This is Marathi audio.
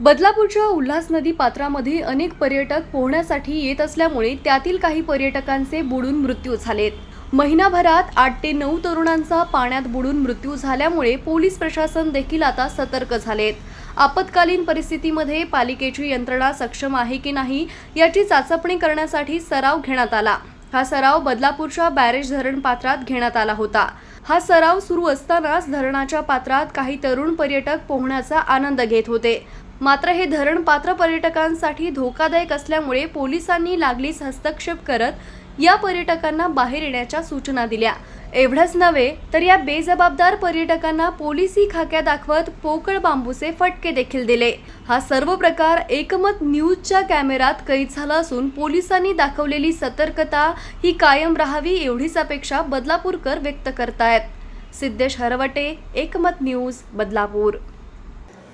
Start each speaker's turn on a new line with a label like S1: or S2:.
S1: बदलापूरच्या उल्हास नदी पात्रामध्ये अनेक पर्यटक पोहण्यासाठी येत असल्यामुळे त्यातील काही पर्यटकांचे बुडून मृत्यू झालेत. महिनाभरात आठ ते नऊ तरुणांचा पाण्यात बुडून मृत्यू झाल्यामुळे पोलीस प्रशासन देखील आता सतर्क झालेत. आपत्कालीन परिस्थितीमध्ये पालिकेची यंत्रणा सक्षम आहे की नाही याची चाचपणी करण्यासाठी सराव घेण्यात आला. हा सराव बदलापूरच्या बॅरेज धरण पात्रात घेण्यात आला होता. हा सराव सुरू असतानाच धरणाच्या पात्रात काही तरुण पर्यटक पोहण्याचा आनंद घेत होते. मात्र हे धरण पात्र पर्यटकांसाठी धोकादायक असल्यामुळे पोलिसांनी लागलीच हस्तक्षेप करत या पर्यटकांना बाहेर येण्याच्या सूचना दिल्या. एवढंच नव्हे तर या बेजबाबदार पर्यटकांना पोलिसी खाक्या दाखवत पोकळ बांबूचे फटके देखील दिले. हा सर्व प्रकार एकमत न्यूजच्या कॅमेरात कैद झाला असून पोलिसांनी दाखवलेली सतर्कता ही कायम राहावी एवढीच अपेक्षा बदलापूरकर व्यक्त करतायत. सिद्धेश हरवटे एकमत न्यूज बदलापूर.